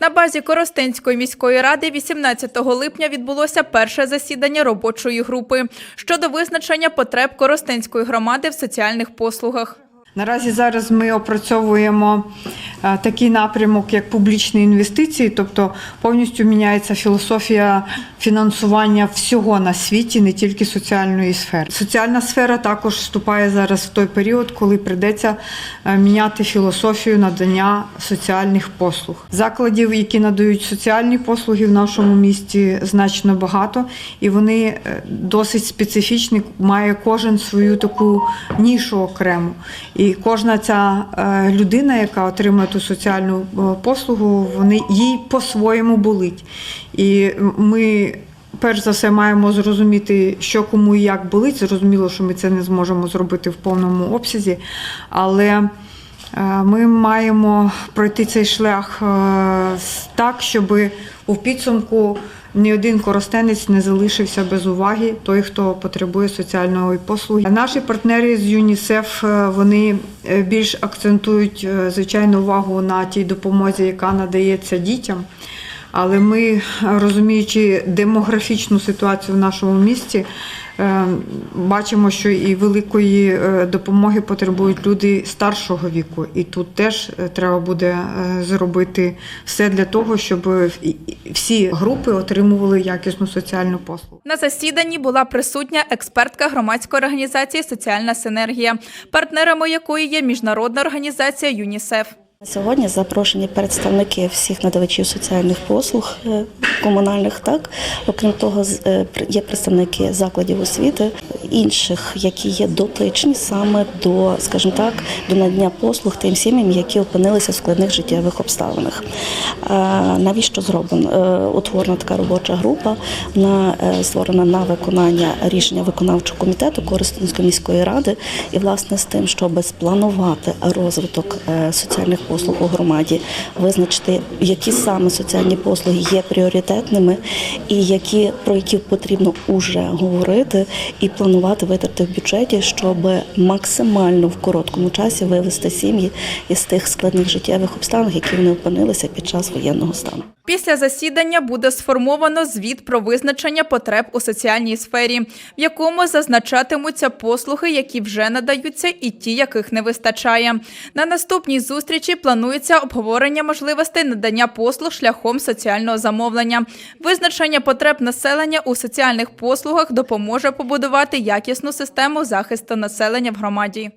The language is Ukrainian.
На базі Коростенської міської ради 18 липня відбулося перше засідання робочої групи щодо визначення потреб Коростенської громади в соціальних послугах. Наразі зараз ми опрацьовуємо такий напрямок, як публічні інвестиції, тобто повністю міняється філософія фінансування всього на світі, не тільки соціальної сфери. Соціальна сфера також вступає зараз в той період, коли прийдеться е, міняти філософію надання соціальних послуг. Закладів, які надають соціальні послуги в нашому місті, значно багато, і вони е, досить специфічні. Має кожен свою таку нішу окрему. І кожна ця е, людина, яка отримує ту соціальну е, послугу, вони їй по-своєму болить. І ми. Перш за все маємо зрозуміти, що кому і як болить. Зрозуміло, що ми це не зможемо зробити в повному обсязі, але ми маємо пройти цей шлях е, так, щоб у підсумку ні один коростенець не залишився без уваги, той, хто потребує соціальної послуги. Наші партнери з ЮНІСЕФ е, вони е, більш акцентують е, звичайно увагу на тій допомозі, яка надається дітям. Але ми, розуміючи демографічну ситуацію в нашому місті, е, бачимо, що і великої е, допомоги потребують люди старшого віку. І тут теж е, треба буде е, зробити все для того, щоб всі групи отримували якісну соціальну послугу. На засіданні була присутня експертка громадської організації Соціальна синергія, партнерами якої є міжнародна організація ЮНІСЕФ. Сьогодні запрошені представники всіх надавачів соціальних послуг е, комунальних. Так, окрім того, е, є представники закладів освіти інших, які є дотичні саме до, скажімо так, до надання послуг тим сім'ям, які опинилися в складних життєвих обставинах. Е, Навіщо зроблена утворена така робоча група? Е, створена на виконання рішення виконавчого комітету Коростенської міської ради, і власне з тим, щоб спланувати розвиток соціальних послуг у громаді, визначити, які саме соціальні послуги є пріоритетними, і які про які потрібно уже говорити і планувати витрати в бюджеті, щоб максимально в короткому часі вивести сім'ї із тих складних життєвих обставин, які вони опинилися під час воєнного стану. Після засідання буде сформовано звіт про визначення потреб у соціальній сфері, в якому зазначатимуться послуги, які вже надаються, і ті, яких не вистачає. На наступній планується обговорення можливостей надання послуг шляхом соціального замовлення. Визначення потреб населення у соціальних послугах допоможе побудувати якісну систему захисту населення в громаді.